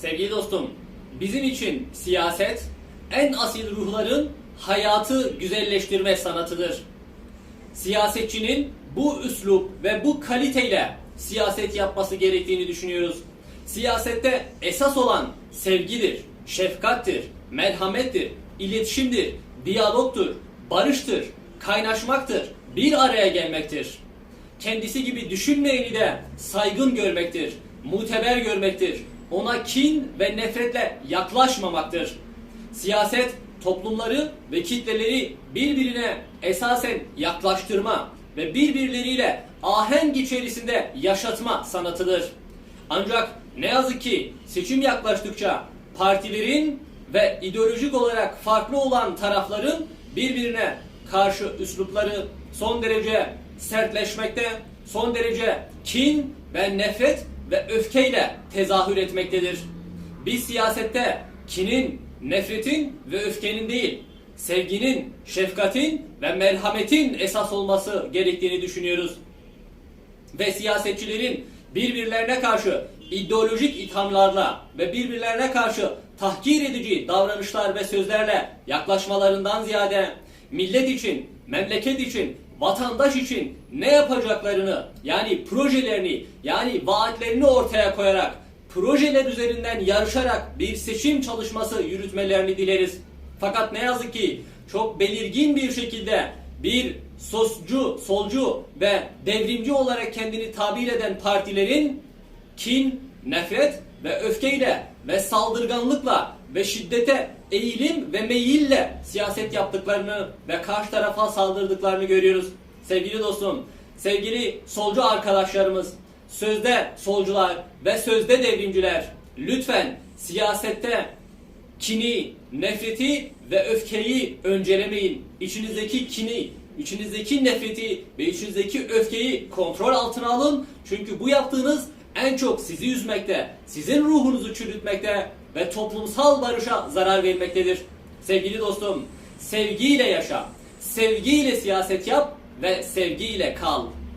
Sevgili dostum, bizim için siyaset en asil ruhların hayatı güzelleştirme sanatıdır. Siyasetçinin bu üslup ve bu kaliteyle siyaset yapması gerektiğini düşünüyoruz. Siyasette esas olan sevgidir, şefkattir, merhamettir, iletişimdir, diyalogtur, barıştır, kaynaşmaktır, bir araya gelmektir. Kendisi gibi düşünmeyeni de saygın görmektir, muteber görmektir, ona kin ve nefretle yaklaşmamaktır. Siyaset toplumları ve kitleleri birbirine esasen yaklaştırma ve birbirleriyle ahenk içerisinde yaşatma sanatıdır. Ancak ne yazık ki seçim yaklaştıkça partilerin ve ideolojik olarak farklı olan tarafların birbirine karşı üslupları son derece sertleşmekte, son derece kin ve nefret ve öfkeyle tezahür etmektedir. Biz siyasette kinin, nefretin ve öfkenin değil, sevginin, şefkatin ve merhametin esas olması gerektiğini düşünüyoruz. Ve siyasetçilerin birbirlerine karşı ideolojik ithamlarla ve birbirlerine karşı tahkir edici davranışlar ve sözlerle yaklaşmalarından ziyade millet için, memleket için, vatandaş için ne yapacaklarını yani projelerini yani vaatlerini ortaya koyarak projeler üzerinden yarışarak bir seçim çalışması yürütmelerini dileriz. Fakat ne yazık ki çok belirgin bir şekilde bir soscu, solcu ve devrimci olarak kendini tabir eden partilerin kin, nefret ve öfkeyle ve saldırganlıkla ve şiddete eğilim ve meyille siyaset yaptıklarını ve karşı tarafa saldırdıklarını görüyoruz. Sevgili dostum, sevgili solcu arkadaşlarımız, sözde solcular ve sözde devrimciler lütfen siyasette kini, nefreti ve öfkeyi öncelemeyin. İçinizdeki kini, içinizdeki nefreti ve içinizdeki öfkeyi kontrol altına alın. Çünkü bu yaptığınız en çok sizi üzmekte, sizin ruhunuzu çürütmekte ve toplumsal barışa zarar vermektedir. Sevgili dostum, sevgiyle yaşa, sevgiyle siyaset yap ve sevgiyle kal.